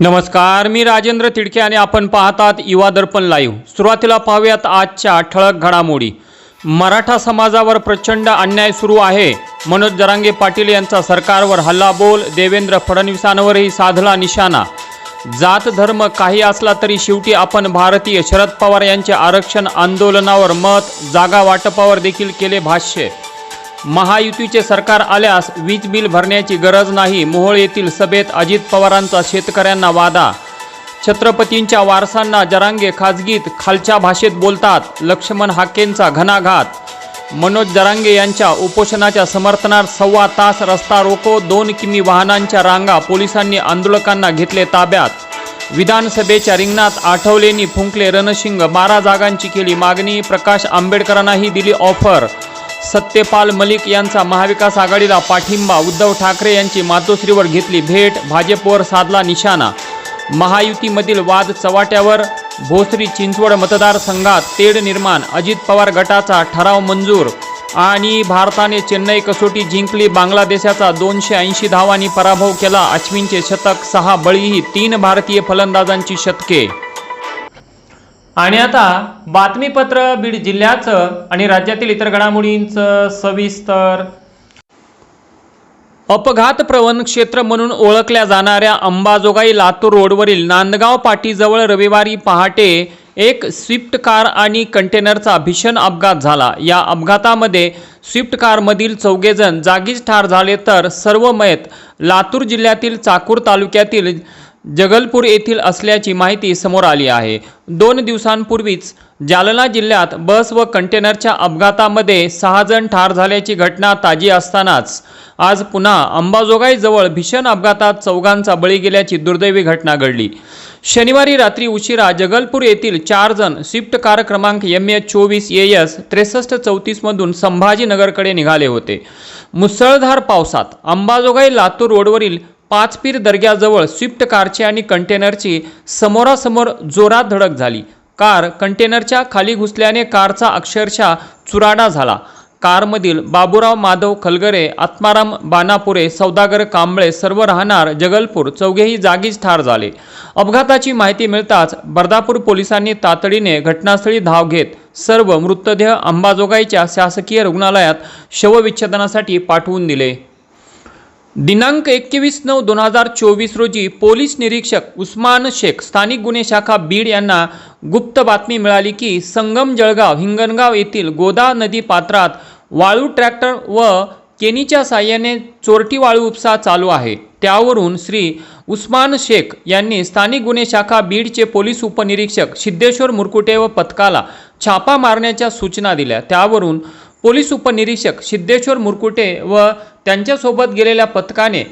नमस्कार मी राजेंद्र तिडके आणि आपण पाहतात युवा दर्पण लाईव्ह सुरुवातीला पाहूयात आजच्या ठळक घडामोडी. मराठा समाजावर प्रचंड अन्याय सुरू आहे. मनोज जरांगे पाटील यांचा सरकारवर हल्लाबोल देवेंद्र फडणवीसांवरही साधला निशाणा. जात धर्म काही असला तरी शेवटी आपण भारतीय शरद पवार यांचे आरक्षण आंदोलनावर मत जागा वाटपावर देखील केले भाष्य. महायुतीचे सरकार आल्यास वीज बिल भरण्याची गरज नाही मोहोळ येथील सभेत अजित पवारांचा शेतकऱ्यांना वादा. छत्रपतींच्या वारसांना जरांगे खाजगीत खालच्या भाषेत बोलतात लक्ष्मण हाकेंचा घणाघात. मनोज जरांगे यांच्या उपोषणाच्या समर्थनार्थ सव्वा तास रस्ता रोको दोन किमी वाहनांच्या रांगा पोलिसांनी आंदोलकांना घेतले ताब्यात. विधानसभेच्या रिंगणात आठवलेंनी फुंकले रणशिंग बारा जागांची केली मागणी प्रकाश आंबेडकरांनाही दिली ऑफर. सत्यपाल मलिक यांचा महाविकास आघाडीला पाठिंबा उद्धव ठाकरे यांची मातोश्रीवर घेतली भेट भाजपवर साधला निशाणा. महायुतीमधील वाद चव्हाट्यावर भोसरी चिंचवड मतदारसंघात तेढ निर्माण अजित पवार गटाचा ठराव मंजूर आणि भारताने चेन्नई कसोटी जिंकली बांगलादेशाचा दोनशे ऐंशी धावांनी पराभव केला अश्विनचे शतक सहा बळीही तीन भारतीय फलंदाजांची शतके. आणि आता बातमीपत्र बीड जिल्ह्याचं आणि राज्यातील इतर घडामोडींचं सविस्तर. अपघात प्रवण क्षेत्र म्हणून ओळखल्या जाणाऱ्या अंबाजोगाई लातूर रोडवरील नांदगाव पाटीजवळ रविवारी पहाटे एक स्विफ्ट कार आणि कंटेनरचा भीषण अपघात झाला. या अपघातामध्ये स्विफ्ट कारमधील चौघेजण जागीच ठार झाले तर सर्व मयत लातूर जिल्ह्यातील चाकूर तालुक्यातील जगलपूर येथील असल्याची माहिती समोर आली आहे. दोन दिवसांपूर्वीच जालना जिल्ह्यात बस व कंटेनरच्या अपघातामध्ये सहा जण ठार झाल्याची घटना ताजी असतानाच आज पुन्हा अंबाजोगाईजवळ भीषण अपघातात चौघांचा बळी गेल्याची दुर्दैवी घटना घडली. शनिवारी रात्री उशिरा जगलपूर येथील चार जण स्विफ्ट कार क्रमांक एम एच चोवीस ए एस त्रेसष्ट चौतीसमधून संभाजीनगरकडे निघाले होते. मुसळधार पावसात अंबाजोगाई लातूर रोडवरील पाचपीर दर्ग्याजवळ स्विफ्ट कारची आणि कंटेनरची समोरासमोर जोरात धडक झाली. कार कंटेनरच्या खाली घुसल्याने कारचा अक्षरशः चुराडा झाला. कारमधील बाबूराव माधव खलगरे आत्माराम बानापुरे सौदागर कांबळे सर्व राहणार जगलपूर चौघेही जागीच ठार झाले. अपघाताची माहिती मिळताच बर्दापूर पोलिसांनी तातडीने घटनास्थळी धाव घेत सर्व मृतदेह अंबाजोगाईच्या शासकीय रुग्णालयात शवविच्छेदनासाठी पाठवून दिले. दिनांक एकवीस नऊ दोन हजार चोवीस रोजी पोलीस निरीक्षक उस्मान शेख स्थानिक गुन्हे शाखा बीड यांना गुप्त बातमी मिळाली की संगम जळगाव हिंगणगाव येथील गोदा नदी पात्रात वाळू ट्रॅक्टर व केनीच्या साह्याने चोरटी वाळू उपसा चालू आहे. त्यावरून श्री उस्मान शेख यांनी स्थानिक गुन्हे शाखा बीडचे पोलीस उपनिरीक्षक सिद्धेश्वर मुरकुटे व पथकाला छापा मारण्याच्या सूचना दिल्या. त्यावरून पोलीस उपनिरीक्षक सिद्धेश्वर मुरकुटे व त्यांच्यासोबत गेलेल्या पथकाने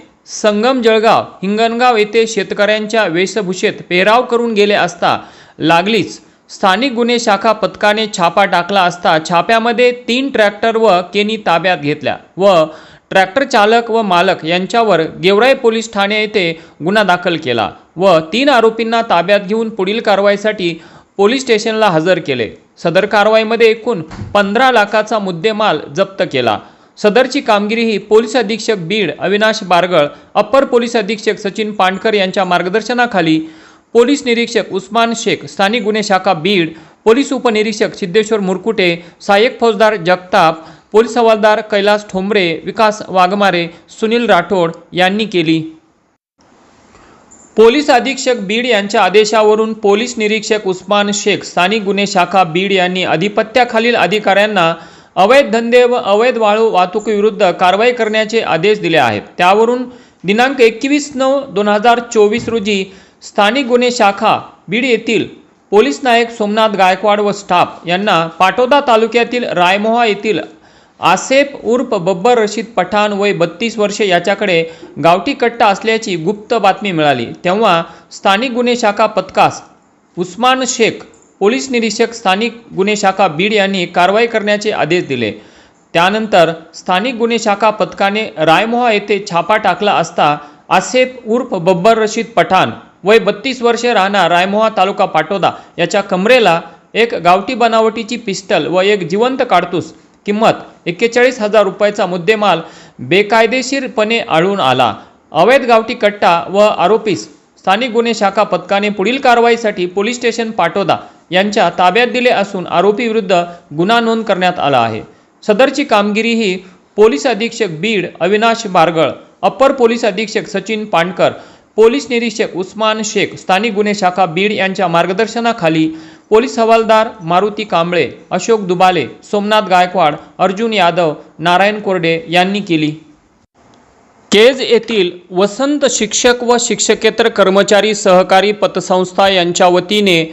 संगम जळगाव हिंगणगाव येथे शेतकऱ्यांच्या वेशभूषेत पेहराव करून गेले असता लागलीच. स्थानिक गुन्हे शाखा पथकाने छापा टाकला असता छाप्यामध्ये तीन ट्रॅक्टर व केनी ताब्यात घेतल्या व ट्रॅक्टर चालक व मालक यांच्यावर गेवराई पोलीस ठाणे येथे गुन्हा दाखल केला व तीन आरोपींना ताब्यात घेऊन पुढील कारवाईसाठी पोलीस स्टेशनला हजर केले. सदर कारवाईमध्ये एकूण पंधरा लाखाचा मुद्देमाल जप्त केला. सदरची कामगिरी ही पोलीस अधीक्षक बीड अविनाश बारगळ अप्पर पोलीस अधीक्षक सचिन पांडकर यांच्या मार्गदर्शनाखाली पोलीस निरीक्षक उस्मान शेख स्थानिक गुन्हे शाखा बीड पोलीस उपनिरीक्षक सिद्धेश्वर मुरकुटे सहाय्यक फौजदार जगताप पोलीस हवालदार कैलास ठोंबरे विकास वाघमारे सुनील राठोड यांनी केली. पोलीस अधीक्षक बीड यांच्या आदेशावरून पोलीस निरीक्षक उस्मान शेख स्थानिक गुन्हे शाखा बीड यांनी अधिपत्याखालील अधिकाऱ्यांना अवैध धंदे व अवैध वाळू वाहतुकीविरुद्ध कारवाई करण्याचे आदेश दिले आहेत. त्यावरून दिनांक एकवीस नऊ दोन हजार चोवीस रोजी स्थानिक गुन्हे शाखा बीड येथील पोलीस नायक सोमनाथ गायकवाड व स्टाफ यांना पाटोदा तालुक्यातील रायमोहा येथील आसेफ उर्फ बब्बर रशीद पठाण वय बत्तीस वर्षे याच्याकडे गावठी कट्टा असल्याची गुप्त बातमी मिळाली. तेव्हा स्थानिक गुन्हे शाखा पथकास उस्मान शेख पोलीस निरीक्षक स्थानिक गुन्हे शाखा बीड यांनी कारवाई करण्याचे आदेश दिले. त्यानंतर स्थानिक गुन्हे शाखा पथकाने रायमोहा येथे छापा टाकला असता आसेफ उर्फ बब्बर रशीद पठाण वय बत्तीस वर्षे राहणार रायमोहा तालुका पाटोदा याच्या कमरेला एक गावठी बनावटीची पिस्टल व एक जिवंत काडतूस किंमत एक्केचाळीस हजार रुपयाचा मुद्देमाल बेकायदेशीरपणे आढळून आला. अवैध गावठी कट्टा व आरोपीस स्थानिक गुन्हे शाखा पथकाने पुढील कारवाईसाठी पोलीस स्टेशन पाटोदा यांच्या ताब्यात दिले असून आरोपी विरुद्ध गुन्हा नोंद करण्यात आला आहे. सदरची कामगिरी ही पोलीस अधीक्षक बीड अविनाश बारगळ अप्पर पोलीस अधीक्षक सचिन पांडकर पोलीस निरीक्षक उस्मान शेख स्थानिक गुन्हे शाखा बीड यांच्या मार्गदर्शनाखाली पोलीस हवालदार मारुती कांबळे अशोक दुबाले सोमनाथ गायकवाड अर्जुन यादव नारायण कोरडे यांनी केली. केज येथील वसंत शिक्षक व शिक्षकेतर कर्मचारी सहकारी पतसंस्था यांच्या वतीने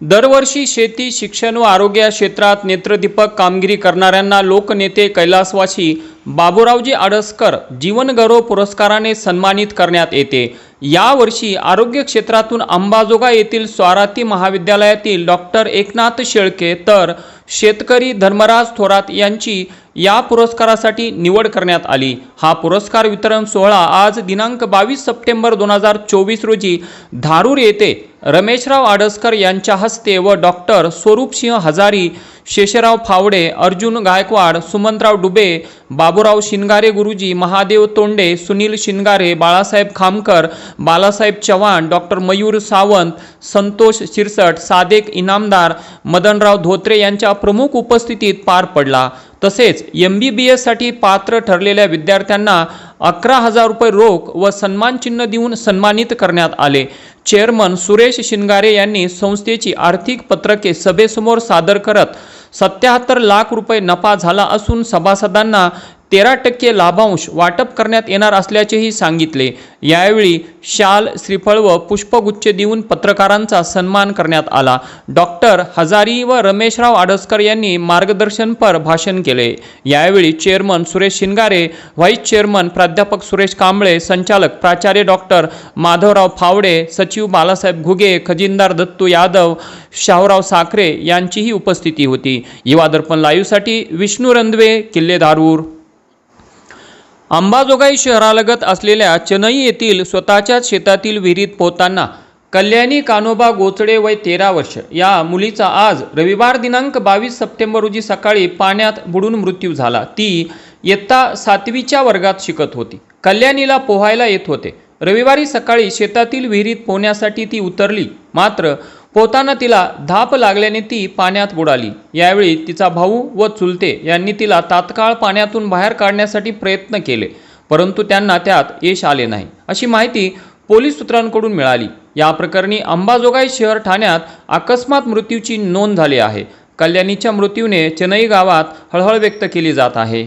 दरवर्षी शेती शिक्षण व आरोग्य या क्षेत्रात नेत्रदीपक कामगिरी करणाऱ्यांना लोकनेते कैलासवासी बाबूरावजी आडसकर जीवनगौरव पुरस्काराने सन्मानित करण्यात येते. यावर्षी आरोग्य क्षेत्रातून अंबाजोगा येथील स्वाराती महाविद्यालयातील डॉक्टर एकनाथ शेळके तर शेतकरी धर्मराज थोरात यांची या पुरस्कारासाठी निवड करण्यात आली. हा पुरस्कार वितरण सोहळा आज दिनांक बावीस सप्टेंबर दोन हजार चोवीस रोजी धारूर येथे रमेशराव आडसकर यांच्या हस्ते व डॉक्टर स्वरूपसिंह हजारी शेषराव फावडे अर्जुन गायकवाड सुमंतराव डुबे बाबूराव शिनगारे गुरुजी महादेव तोंडे सुनील शिनगारे बाळासाहेब खामकर बालासाहेब चव्हाण डॉक्टर मयूर सावंत संतोष शिरसट सादेक इनामदार मदनराव धोत्रे यांच्या प्रमुख उपस्थितीत पार पडला. तसेच एम बी बी एससाठी पात्र ठरलेल्या विद्यार्थ्यांना अकरा हजार रुपये रोख व सन्मानचिन्ह देऊन सन्मानित करण्यात आले. चेअरमन सुरेश शिंगारे यांनी संस्थेची आर्थिक पत्रके सभेसमोर सादर करत सत्याहत्तर लाख रुपये नफा झाला असून सभासदांना तेरा टक्के लाभांश वाटप करण्यात येणार असल्याचेही सांगितले. यावेळी शाल श्रीफळ व पुष्पगुच्छ देऊन पत्रकारांचा सन्मान करण्यात आला. डॉक्टर हजारी व रमेशराव आडसकर यांनी मार्गदर्शनपर भाषण केले. यावेळी chairman Suresh Shingare vice chairman प्राध्यापक सुरेश कांबळे संचालक प्राचार्य डॉक्टर माधवराव फावडे सचिव बालासाहेब घुगे खजिनदार दत्तू यादव शाहूराव साखरे यांचीही उपस्थिती होती. युवा दर्पण लाईव्हसाठी विष्णू रंधवे किल्ले धारूर अंबाजोगाई शहरालगत असलेल्या चेन्नई येथील स्वतःच्याच शेतातील विहिरीत पोहताना कल्याणी कानोबा गोचडे वय तेरा वर्ष या मुलीचा आज रविवार दिनांक बावीस सप्टेंबर रोजी सकाळी पाण्यात बुडून मृत्यू झाला. ती इयत्ता सातवीच्या वर्गात शिकत होती. कल्याणीला पोहायला येत होते. रविवारी सकाळी शेतातील विहिरीत पोहण्यासाठी ती उतरली. मात्र पोहताना तिला धाप लागल्याने ती पाण्यात बुडाली. यावेळी तिचा भाऊ व चुलते यांनी तिला तात्काळ पाण्यातून बाहेर काढण्यासाठी प्रयत्न केले परंतु त्यांना त्यात यश आले नाही. अशी माहिती पोलीस सूत्रांकडून मिळाली. या प्रकरणी अंबाजोगाई शहर ठाण्यात अकस्मात मृत्यूची नोंद झाली आहे. कल्याणीच्या मृत्यूने चेन्नई गावात हळहळ व्यक्त केली जात आहे.